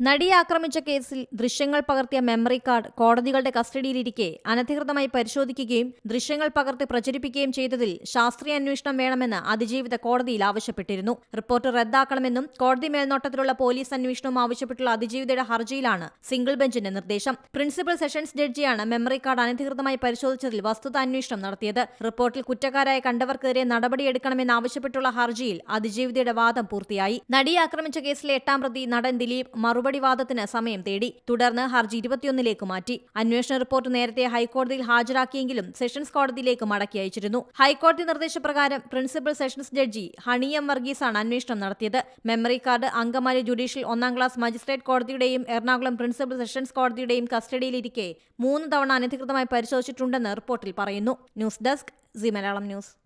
നടിയെ ആക്രമിച്ച കേസിൽ ദൃശ്യങ്ങൾ പകർത്തിയ മെമ്മറി കാർഡ് കോടതികളുടെ കസ്റ്റഡിയിലിരിക്കെ അനധികൃതമായി പരിശോധിക്കുകയും ദൃശ്യങ്ങൾ പകർത്തി പ്രചരിപ്പിക്കുകയും ചെയ്തതിൽ ശാസ്ത്രീയ അന്വേഷണം വേണമെന്ന് അതിജീവിത കോടതിയിൽ ആവശ്യപ്പെട്ടിരുന്നു. റിപ്പോർട്ട് റദ്ദാക്കണമെന്നും കോടതി മേൽനോട്ടത്തിലുള്ള പോലീസ് അന്വേഷണവും ആവശ്യപ്പെട്ടുള്ള അതിജീവിതയുടെ ഹർജിയിലാണ് സിംഗിൾ ബെഞ്ചിന്റെ നിർദ്ദേശം. പ്രിൻസിപ്പൽ സെഷൻസ് ജഡ്ജിയാണ് മെമ്മറി കാർഡ് അനധികൃതമായി പരിശോധിച്ചതിൽ വസ്തുത അന്വേഷണം നടത്തിയത്. റിപ്പോർട്ടിൽ കുറ്റക്കാരായ കണ്ടവർക്കെതിരെ നടപടിയെടുക്കണമെന്നാവശ്യപ്പെട്ടുള്ള ഹർജിയിൽ അതിജീവിതയുടെ വാദം പൂർത്തിയായി. നടിയെ ആക്രമിച്ച കേസിലെ എട്ടാം പ്രതി നടൻ ദിലീപ് മറുപടി വാദത്തിന് സമയം തേടി. തുടർന്ന് ഹർജി ഇരുപത്തിയൊന്നിലേക്ക് മാറ്റി. അന്വേഷണ റിപ്പോർട്ട് നേരത്തെ ഹൈക്കോടതിയിൽ ഹാജരാക്കിയെങ്കിലും സെഷൻസ് കോടതിയിലേക്ക് മടക്കി അയച്ചിരുന്നു. ഹൈക്കോടതി നിർദ്ദേശപ്രകാരം പ്രിൻസിപ്പൽ സെഷൻസ് ജഡ്ജി ഹണിയം വർഗീസാണ് അന്വേഷണം നടത്തിയത്. മെമ്മറി കാർഡ് അങ്കമാലി ജുഡീഷ്യൽ ഒന്നാം ക്ലാസ് മജിസ്ട്രേറ്റ് കോടതിയുടെയും എറണാകുളം പ്രിൻസിപ്പൽ സെഷൻസ് കോടതിയുടെയും കസ്റ്റഡിയിലിരിക്കെ മൂന്ന് തവണ അനധികൃതമായി പരിശോധിച്ചിട്ടുണ്ടെന്ന് റിപ്പോർട്ടിൽ പറയുന്നു. News desk C Malayalam news.